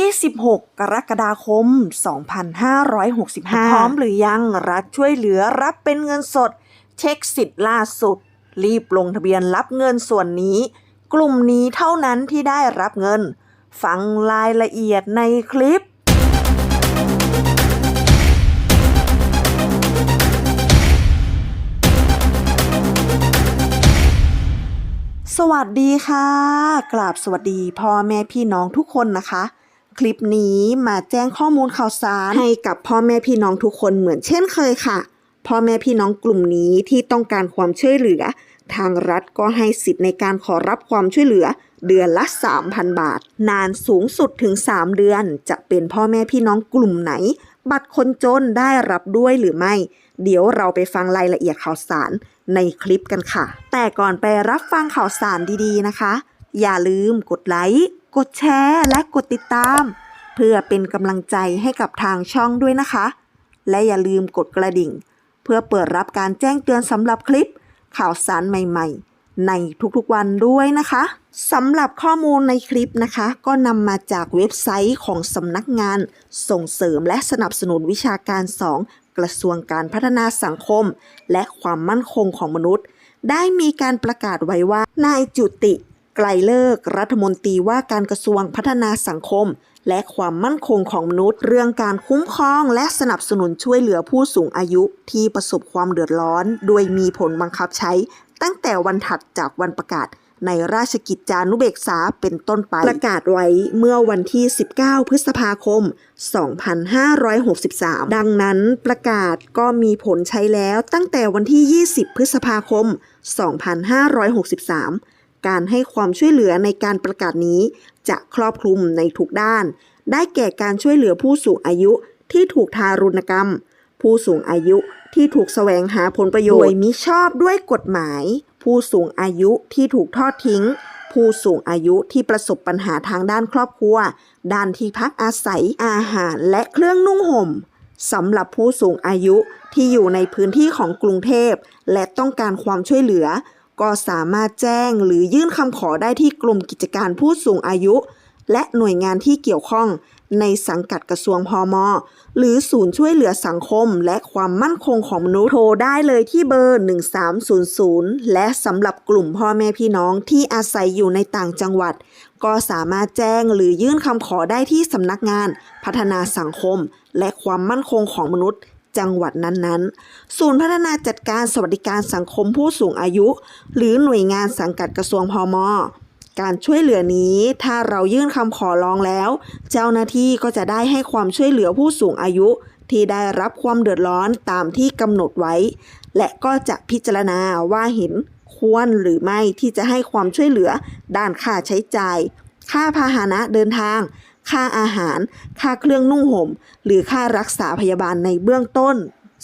26 กรกฎาคม 2565 พร้อมหรือยังรัฐช่วยเหลือรับเป็นเงินสด เช็คสิทธิ์ล่าสุด รีบลงทะเบียนรับเงินส่วนนี้ กลุ่มนี้เท่านั้นที่ได้รับเงิน ฟังรายละเอียดในคลิปสวัสดีค่ะ กราบสวัสดีพ่อแม่พี่น้องทุกคนนะคะ คลิปนี้มาแจ้งข้อมูลข่าวสารให้กับพ่อแม่พี่น้องทุกคนเหมือนเช่นเคยค่ะ พ่อแม่พี่น้องกลุ่มนี้ที่ต้องการความช่วยเหลือ ทางรัฐก็ให้สิทธิ์ในการขอรับความช่วยเหลือ เดือนละ 3,000 บาท นานสูงสุดถึง 3 เดือน จะเป็นพ่อแม่พี่น้องกลุ่มไหน บัตรคนจนได้รับด้วยหรือไม่ เดี๋ยวเราไปฟังรายละเอียดข่าวสารในคลิปกันค่ะ แต่ก่อนไปรับฟังข่าวสารดีๆนะคะ อย่าลืมกดไลค์ กดแชร์และกดติดตาม เพื่อเป็นกำลังใจให้กับทางช่องด้วยนะคะ และอย่าลืมกดกระดิ่ง เพื่อเปิดรับการแจ้งเตือนสำหรับคลิป ข่าวสารใหม่ ๆ ในทุกๆวันด้วยนะคะสำหรับข้อมูลในคลิปนะคะ ก็นำมาจากเว็บไซต์ของสำนักงาน ส่งเสริมและสนับสนุนวิชาการ 2 กระทรวงการพัฒนาสังคม และความมั่นคงของมนุษย์ ได้มีการประกาศไว้ว่านายจุติ ไกลเลิกรัฐมนตรีว่าการกระทรวงพัฒนาสังคม และความมั่นคงของมนุษย์ เรื่องการคุ้มครองและสนับสนุนช่วยเหลือผู้สูงอายุที่ประสบความเดือดร้อน โดยมีผลบังคับใช้ ตั้งแต่วันถัดจากวันประกาศ ในราชกิจจานุเบกษาเป็นต้นไป ประกาศไว้เมื่อวันที่ 19 พฤษภาคม 2563 ดังนั้นประกาศก็มีผลใช้แล้วตั้งแต่วันที่ 20 พฤษภาคม 2563 การให้ความช่วยเหลือในการประกาศนี้ จะครอบคลุมในทุกด้าน ได้แก่การช่วยเหลือผู้สูงอายุที่ถูกทารุณกรรม ผู้สูงอายุที่ถูกแสวงหาผลประโยชน์โดยมิชอบด้วยกฎหมาย ผู้สูงอายุที่ถูกทอดทิ้ง ผู้สูงอายุที่ประสบปัญหาทางด้านครอบครัว ด้านที่พักอาศัยอาหารและเครื่องนุ่งห่มสำหรับผู้สูงอายุที่อยู่ในพื้นที่ของกรุงเทพ และต้องการความช่วยเหลือ ก็สามารถแจ้งหรือยื่นคำขอได้ที่กลุ่มกิจการผู้สูงอายุ และหน่วยงานที่เกี่ยวข้อง ในสังกัดกระทรวงพมหรือศูนย์ช่วยเหลือสังคม และความมั่นคงของมนุษย์โทรได้เลยที่เบอร์ 1300 และสำหรับกลุ่มพ่อแม่พี่น้องที่อาศัยอยู่ในต่างจังหวัด ก็สามารถแจ้งหรือยื่นคำขอได้ที่สำนักงาน พัฒนาสังคม และความมั่นคงของมนุษย์ จังหวัดนั้นๆ ศูนย์พัฒนาจัดการสวัสดิการสังคมผู้สูงอายุ หรือหน่วยงานสังกัดกระทรวงพมการช่วยเหลือนี้ถ้าเรายื่นคำขอร้องแล้ว เจ้าหน้าที่ก็จะได้ให้ความช่วยเหลือผู้สูงอายุ ที่ได้รับความเดือดร้อนตามที่กำหนดไว้ และก็จะพิจารณาว่าเห็นควรหรือไม่ที่จะให้ความช่วยเหลือด้านค่าใช้จ่าย ค่าพาหนะเดินทาง ค่าอาหาร ค่าเครื่องนุ่งห่ม หรือค่ารักษาพยาบาลในเบื้องต้น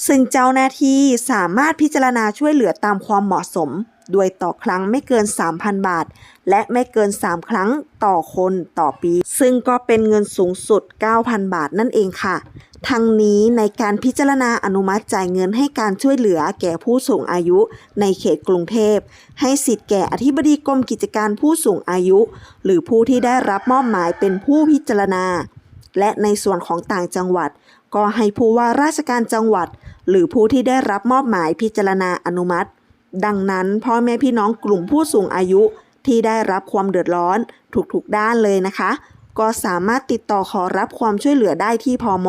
ซึ่งเจ้าหน้าที่สามารถพิจารณาช่วยเหลือตามความเหมาะสมโดยต่อครั้งไม่เกิน 3,000 บาท และไม่เกิน 3 ครั้งต่อคนต่อปี ซึ่งก็เป็นเงินสูงสุด 9,000 บาทนั่นเองค่ะ ทั้งนี้ในการพิจารณาอนุมัติจ่ายเงินให้การช่วยเหลือแก่ผู้สูงอายุในเขตกรุงเทพ ให้สิทธิ์แก่อธิบดีกรมกิจการผู้สูงอายุ หรือผู้ที่ได้รับมอบหมายเป็นผู้พิจารณา และในส่วนของต่างจังหวัด ก็ให้ผู้ว่าราชการจังหวัด หรือผู้ที่ได้รับมอบหมายพิจารณาอนุมัติ ดังนั้นพ่อแม่พี่น้องกลุ่มผู้สูงอายุที่ได้รับความเดือดร้อนทุกๆด้านเลยนะคะ ก็สามารถติดต่อขอรับความช่วยเหลือได้ที่พม